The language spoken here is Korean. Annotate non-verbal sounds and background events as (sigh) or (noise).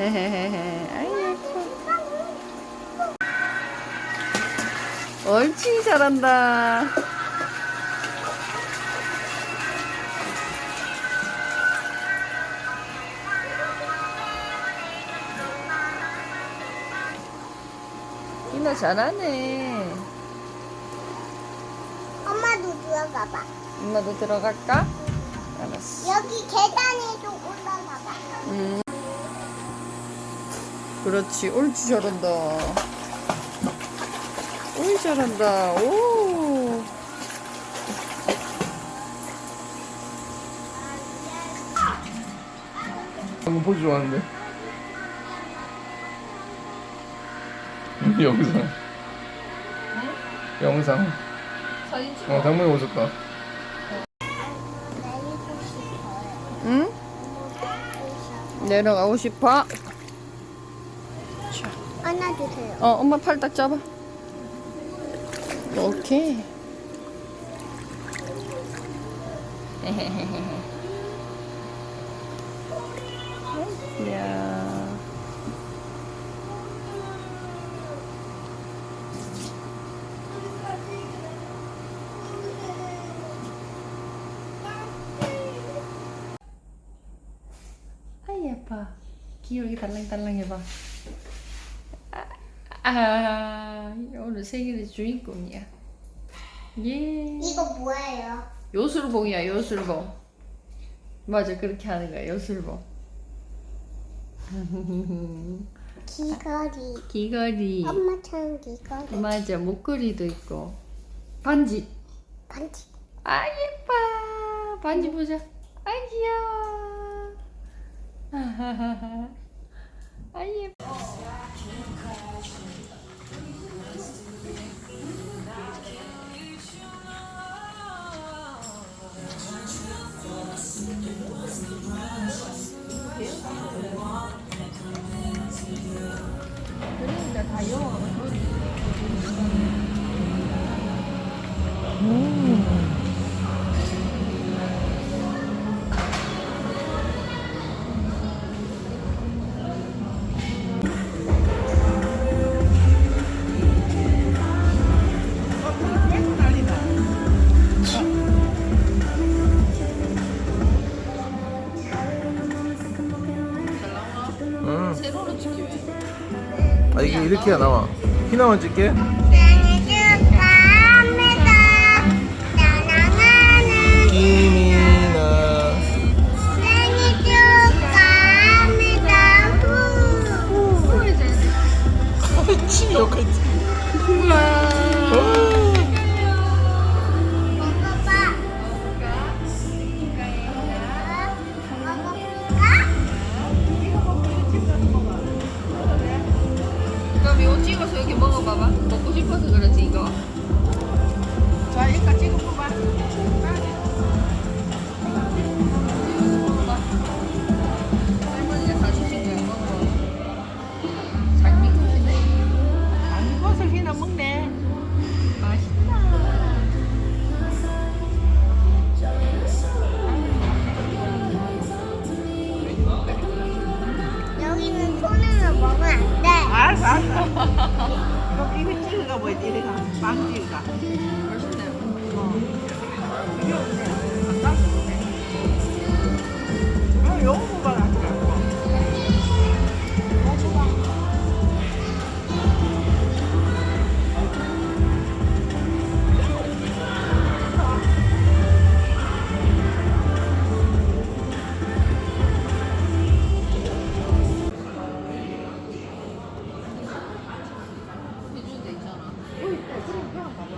헤헤헤헤. 아이 예뻐. 옳지 잘한다. 이나 잘하네. 엄마도 들어가 봐. 엄마도 들어갈까? 알았어. 여기 계단에도 올라가 봐. 음. 그렇지. 옳지 잘한다. 옳지 잘한다. 오. 방금 포즈 좋아하는데? (laughs) 영상 영상 사진 찍어. 어 당근이 오셨다. 응? 내려가고 싶어? 안아주세요. 어, 엄마 팔 딱 잡아. 오케이. (laughs) 야. 아 예뻐. 기울기 달랑달랑 해봐. 아, 오늘 생일의 주인공이야. 예. 이거 뭐예요? 요술봉이야, 요술봉. 맞아, 그렇게 하는 거야, 요술봉. (laughs) 귀걸이. 귀걸이. 엄마처럼 귀걸이. 맞아, 목걸이도 있고. 반지. 반지. 아, 예뻐. 반지 보자. 아, 귀여워. (laughs) 아, 예뻐. 그러니까 다 영어. 응. 이게 이렇게 나와 희나만 찍게? 생일 축하합니다. 사랑하는 김이 그럼 이거 찍어서 이렇게 먹어봐봐. 먹고 싶어서 그러지 이거. 이거 찍어가 뭐지? 이래가 빵 찍어가. 맛있네요. 이게 없네. 안 땄어. 아, 요거 봐.